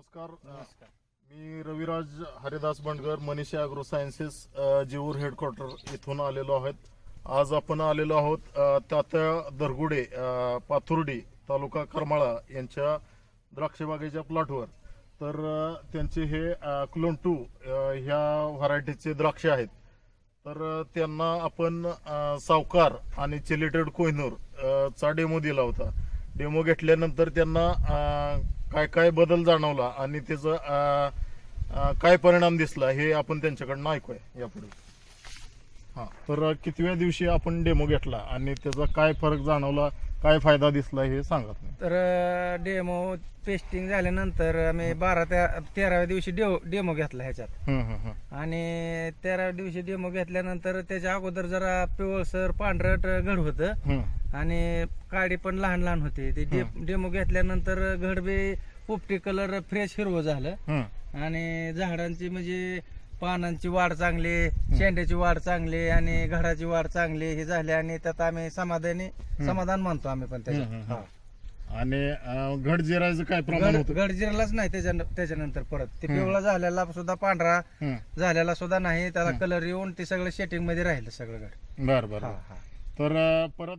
नमस्कार. नमस्कार. मी रविराज हरिदास बंडगर मनीषा अॅग्रो सायन्सेस अ, जीवूर हेडक्वार्टर इथून आलेलो आहोत. आज आपण आलेलो आहोत तात्या दरगुडे पाथुर्डी तालुका करमाळा यांच्या द्राक्षबागेच्या प्लॉटवर तर त्यांचे हे क्लोन टू ह्या व्हरायटीचे द्राक्ष आहेत. तर त्यांना आपण सावकार आणि चिलिटेड कोहिनूर चा डेमो दिला होता. डेमो घेतल्यानंतर त्यांना काय काय बदल जाणवला आणि त्याचा काय परिणाम दिसला हे आपण त्यांच्याकडनं ऐकूया यापुढे. हा तर कितव्या दिवशी आपण डेमो घेतला आणि त्याचा काय फरक जाणवला काय फायदा दिसला हे सांगा तर डेमो पेस्टिंग झाल्यानंतर आम्ही बारा त्या तेराव्या दिवशी डेमो डेमो घेतला ह्याच्यात. आणि तेराव्या दिवशी डेमो घेतल्यानंतर त्याच्या अगोदर जरा पिवळसर पांढरट घड होतं. आणि काडी पण लहान लहान होती. ते डे- डेमो घेतल्यानंतर घड बी पोपटी कलर फ्रेश हिरवं झालं. आणि झाडांची म्हणजे पानांची वाढ चांगली शेंड्याची वाढ चांगली आणि घडाची वाढ चांगली हे झाली आणि त्यात आम्ही समाधानी समाधान मानतो आम्ही पण त्याच्यात. हम्म. आणि अ, घड जिरायचं काय प्रमाण होतं? घड जिरलाच नाही त्याच्या त्याच्यानंतर परत. ते पिवळा झालेला सुद्धा पांढरा. झालेला सुद्धा नाही. त्याला कलर येऊन ते सगळं शेटिंगमध्ये राहिलं सगळं घड बर बर. तर अ, परत